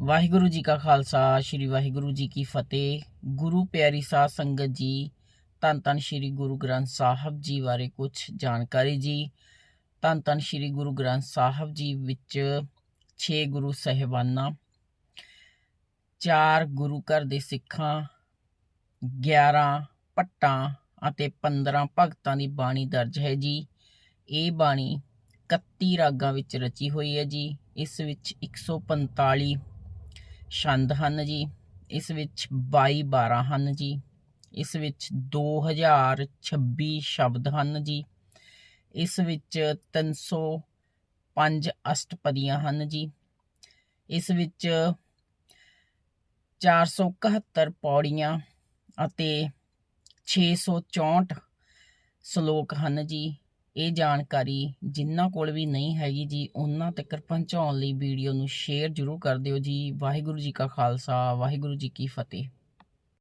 ਵਾਹਿਗੁਰੂ ਜੀ ਕਾ ਖਾਲਸਾ, ਸ੍ਰੀ ਵਾਹਿਗੁਰੂ ਜੀ ਕੀ ਫਤਿਹ। ਗੁਰੂ ਪਿਆਰੀ ਸਾਧ ਸੰਗਤ ਜੀ, ਧੰਨ ਧੰਨ ਸ੍ਰੀ ਗੁਰੂ ਗ੍ਰੰਥ ਸਾਹਿਬ ਜੀ ਬਾਰੇ ਕੁਝ ਜਾਣਕਾਰੀ ਜੀ। ਧੰਨ ਧੰਨ ਸ੍ਰੀ ਗੁਰੂ ਗ੍ਰੰਥ ਸਾਹਿਬ ਜੀ ਵਿੱਚ 6 ਗੁਰੂ ਸਹਿਬਾਨਾਂ, ਚਾਰ ਗੁਰੂ ਘਰ ਦੇ ਸਿੱਖਾਂ 11 ਭੱਟਾਂ ਅਤੇ 15 ਭਗਤਾਂ ਦੀ ਬਾਣੀ ਦਰਜ ਹੈ ਜੀ। ਇਹ ਬਾਣੀ 31 ਰਾਗਾਂ ਵਿੱਚ ਰਚੀ ਹੋਈ ਹੈ ਜੀ। ਇਸ ਵਿੱਚ 145 ਛੰਦ ਹਨ ਜੀ, ਇਸ ਵਿੱਚ 22 12 ਹਨ ਜੀ, ਇਸ ਵਿੱਚ 2026 ਸ਼ਬਦ ਹਨ ਜੀ, ਇਸ ਵਿੱਚ 305 ਅਸ਼ਟਪਦੀਆਂ ਹਨ ਜੀ, ਇਸ ਵਿੱਚ 471 ਪੌੜੀਆਂ ਅਤੇ 664 ਸ਼ਲੋਕ ਹਨ ਜੀ ਇਹ ਜਾਣਕਾਰੀ ਜਿਨ੍ਹਾਂ ਕੋਲ ਵੀ ਨਹੀਂ ਹੈਗੀ ਜੀ, ਉਹਨਾਂ ਤੱਕ ਪਹੁੰਚਾਉਣ ਲਈ ਵੀਡੀਓ ਨੂੰ ਸ਼ੇਅਰ ਜ਼ਰੂਰ ਕਰ ਦਿਓ ਜੀ। ਵਾਹਿਗੁਰੂ ਜੀ ਕਾ ਖਾਲਸਾ, ਵਾਹਿਗੁਰੂ ਜੀ ਕੀ ਫਤਿਹ।